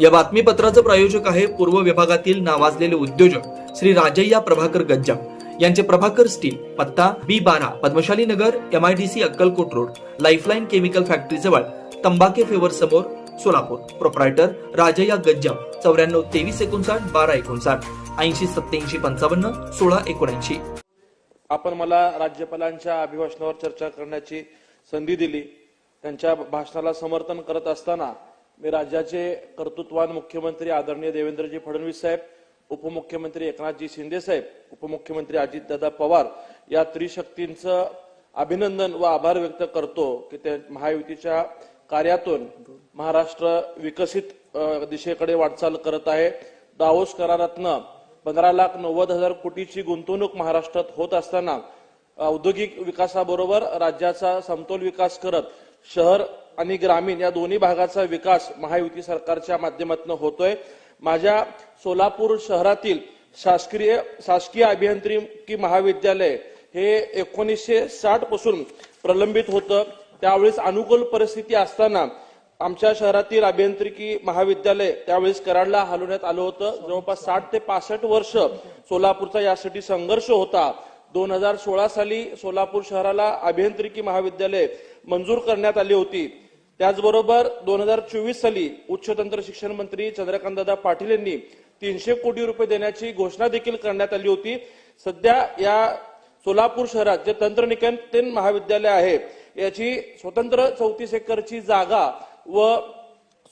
या बातमीपत्राचं प्रायोजक आहे पूर्व विभागातील नावाजलेले उद्योजक श्री राजय्या प्रभाकर गज्जा यांचे प्रभाकर स्टील पत्ता बी बारा Padmashali Nagar M I D C Akkalkot road lifeline chemical factory जवळ तंबाके फेवर समोर सोलापूर. प्रोप्रायटर राजय्या गज्जा चौऱ्याण्णव तेवीस एकोणसाठ बारा एकोणसाठ ऐंशी सत्याऐंशी पंचावन्न सोळा एकोणऐंशी. आपण मला राज्यपालांच्या अभिभाषणावर चर्चा करण्याची संधी दिली. त्यांच्या भाषणाला समर्थन करत असताना मी राज्याचे कर्तृत्वान मुख्यमंत्री आदरणीय देवेंद्रजी फडणवीस साहेब उपमुख्यमंत्री एकनाथजी शिंदे साहेब उपमुख्यमंत्री अजितदादा पवार या त्रिशक्तींचं अभिनंदन व आभार व्यक्त करतो की त्या महायुतीच्या कार्यातून महाराष्ट्र विकसित दिशेकडे वाटचाल करत आहे. दावोस करारातनं पंधरा लाख नव्वद हजार कोटीची गुंतवणूक महाराष्ट्रात होत असताना औद्योगिक विकासाबरोबर राज्याचा समतोल विकास करत शहर आणि ग्रामीण या दोन्ही भागाचा विकास महायुती सरकारच्या माध्यमातून होतोय. माझ्या सोलापूर शहरातील शासकीय शासकीय अभियांत्रिकी महाविद्यालय हे एकोणीसशे साठपासून प्रलंबित होतं. त्यावेळेस अनुकूल परिस्थिती असताना आमच्या शहरातील अभियांत्रिकी महाविद्यालय त्यावेळेस कराडला हलवण्यात आलं होतं. जवळपास साठ ते पासष्ट वर्ष सोलापूरचा यासाठी संघर्ष होता. दोन हजार सोळा साली सोलापूर शहराला अभियांत्रिकी महाविद्यालय मंजूर करण्यात आली होती. त्याचबरोबर दोन हजार चोवीस साली उच्च तंत्र शिक्षण मंत्री चंद्रकांतदादा पाटील यांनी तीनशे कोटी रुपये देण्याची घोषणा देखील करण्यात आली होती. सध्या या सोलापूर शहरात जे तंत्रनिकेतन महाविद्यालय आहे याची स्वतंत्र चौतीस एकरची जागा व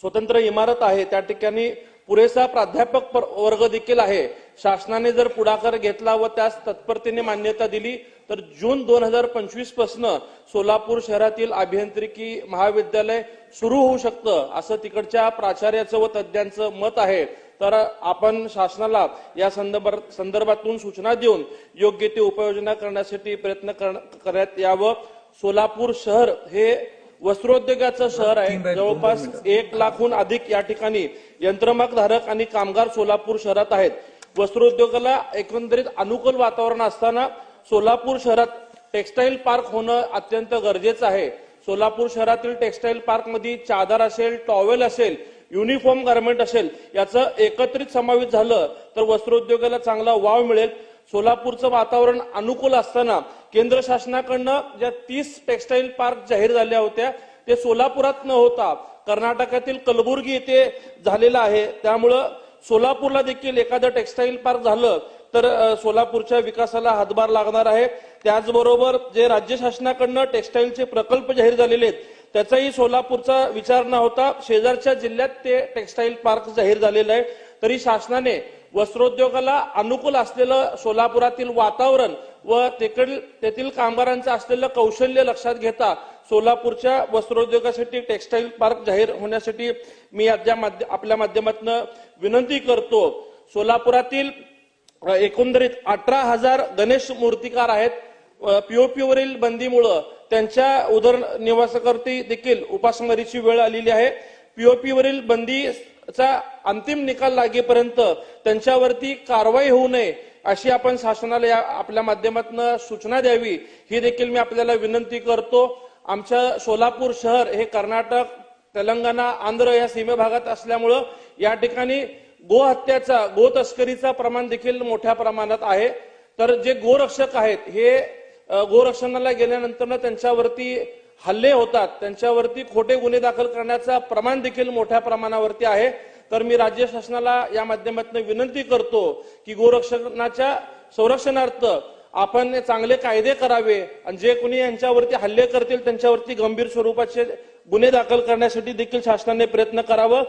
स्वतंत्र इमारत आहे त्या ठिकाणी पुरेसा प्राध्यापक वर्ग देखील आहे. शासनाने जर पुढाकार घेतला व त्यास तत्परतेने मान्यता दिली तर जून दोन हजार पंचवीस पासन सोलापूर शहरातील अभियांत्रिकी महाविद्यालय सुरू होऊ शकतं असं तिकडच्या प्राचार्याचं व तज्ज्ञांचं मत आहे. तर आपण शासनाला या संदर्भात संदर्भातून सूचना देऊन योग्य ते उपाययोजना करण्यासाठी प्रयत्न करण- करण्यात यावं. सोलापूर शहर हे वस्त्रोद्योगाचं शहर आहे. जवळपास एक लाखहून अधिक या ठिकाणी यंत्रमाग धारक आणि कामगार सोलापूर शहरात आहेत. वस्त्रोद्योगाला एकंदरीत अनुकूल वातावरण असताना सोलापूर शहरात टेक्सटाईल पार्क होणं अत्यंत गरजेचं आहे. सोलापूर शहरातील टेक्सटाईल पार्कमध्ये चादर असेल टॉवेल असेल युनिफॉर्म गार्मेंट असेल याचं एकत्रित समावेश झालं तर वस्त्रोद्योगाला चांगला वाव मिळेल. सोलापूरचं वातावरण अनुकूल असताना केंद्र शासनाकडनं ज्या तीस टेक्सटाईल पार्क जाहीर झाल्या होत्या ते सोलापुरात न होता कर्नाटकातील कलबुर्गी येथे झालेलं आहे. त्यामुळं सोलापूरला देखील एखादं टेक्सटाईल पार्क झालं तर सोलापूरच्या विकासाला हातभार लागणार आहे. त्याचबरोबर जे राज्य शासनाकडनं टेक्सटाईलचे प्रकल्प जाहीर झालेले आहेत त्याचाही सोलापूरचा विचार न होता शेजारच्या जिल्ह्यात ते टेक्सटाईल पार्क जाहीर झालेलं आहे. तरी शासनाने वस्त्रोद्योगाला अनुकूल असलेलं सोलापुरातील वातावरण व तेकडील तेथील कामगारांचं असलेलं कौशल्य लक्षात घेता सोलापूरच्या वस्त्रोद्योगासाठी टेक्सटाईल पार्क जाहीर होण्यासाठी मी आपल्या माध्यमातून विनंती करतो. सोलापुरातील एकंदरीत अठरा हजार गणेश मूर्तिकार आहेत. पीओपीवरील बंदीमुळं त्यांच्या उदरनिवासाकरती देखील उपासमारीची वेळ आलेली आहे. पीओपीवरील बंदीचा अंतिम निकाल लागेपर्यंत त्यांच्यावरती कारवाई होऊ नये अशी आपण शासनाला या आपल्या माध्यमातून सूचना द्यावी ही देखील मी आपल्याला विनंती करतो. आमच्या सोलापूर शहर हे कर्नाटक तेलंगणा आंध्र या सीमेभागात असल्यामुळं या ठिकाणी गोहत्याचा गो तस्करीचा प्रमाण देखील मोठ्या प्रमाणात आहे. तर जे गोरक्षक आहेत हे गोरक्षणाला गेल्यानंतर त्यांच्यावरती हल्ले होतात. त्यांच्यावरती खोटे गुन्हे दाखल करण्याचा प्रमाण देखील मोठ्या प्रमाणावरती आहे. तर मी राज्य शासनाला या माध्यमातून विनंती करतो की गोरक्षणाच्या संरक्षणार्थ आपण चांगले कायदे करावे आणि जे कोणी यांच्यावरती हल्ले करतील त्यांच्यावरती गंभीर स्वरूपाचे गुन्हे दाखल करण्यासाठी देखील शासनाने प्रयत्न करावं.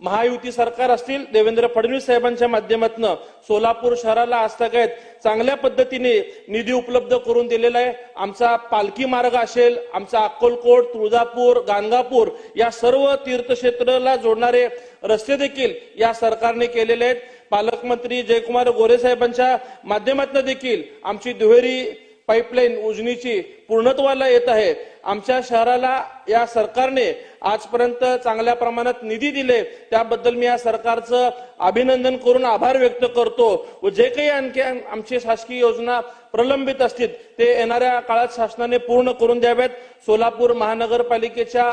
महायुती सरकार असतील देवेंद्र फडणवीस साहेबांच्या माध्यमातून सोलापूर शहराला आजतागायत चांगल्या पद्धतीने निधी उपलब्ध करून दिलेला आहे. आमचा पालखी मार्ग असेल आमचा अक्कलकोट तुळजापूर गाणगापूर या सर्व तीर्थक्षेत्राला जोडणारे रस्ते देखील या सरकारने केलेले आहेत. पालकमंत्री जयकुमार गोरे साहेबांच्या माध्यमातून देखील आमची दुहेरी पाईपलाईन उजनीची पूर्णत्वाला येत आहे. आमच्या शहराला या सरकारने आजपर्यंत चांगल्या प्रमाणात निधी दिले. त्याबद्दल मी या सरकारचं अभिनंदन करून आभार व्यक्त करतो. व जे काही आणखी आमची शासकीय योजना प्रलंबित असतील. ते येणाऱ्या काळात शासनाने पूर्ण करून द्यावेत. सोलापूर महानगरपालिकेच्या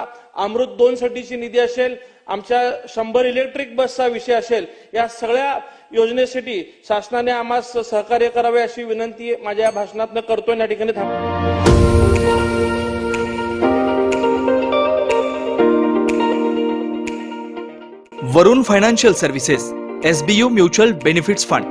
अमृत दोन साठीची निधी असेल आमच्या शंभर इलेक्ट्रिक बसचा विषय असेल या सगळ्या योजनेसाठी शासनाने आम्हास सहकार्य करावे अशी विनंती माझ्या या भाषणातनं करतोय. या ठिकाणी थांब. Varun financial services SBU mutual benefits fund.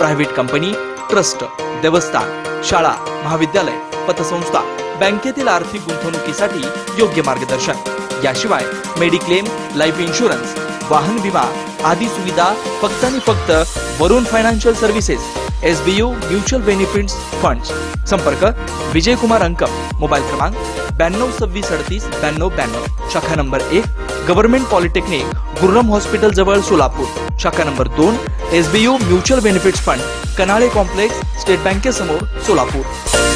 Private company trust देवस्थान शाळा महाविद्यालय पतसंस्था बँकेतील आर्थिक गुंतवणुकीसाठी योग्य मार्गदर्शन. याशिवाय मेडिक्लेम लाईफ इन्शुरन्स वाहन विमा आदी सुविधा फक्त आणि फक्त Varun financial services SBU mutual benefits fund संपर्क विजय कुमार अंकम मोबाईल क्रमांक ब्याण्णव सव्वीस अडतीस ब्याण्णव ब्याण्णव. शाखा नंबर एक गव्हर्नमेंट पॉलिटेक्निक गुर्रम हॉस्पिटल जवळ सोलापूर. शाखा नंबर दोन SBU mutual benefits fund Kanale complex state बँकेसमोर Solapur.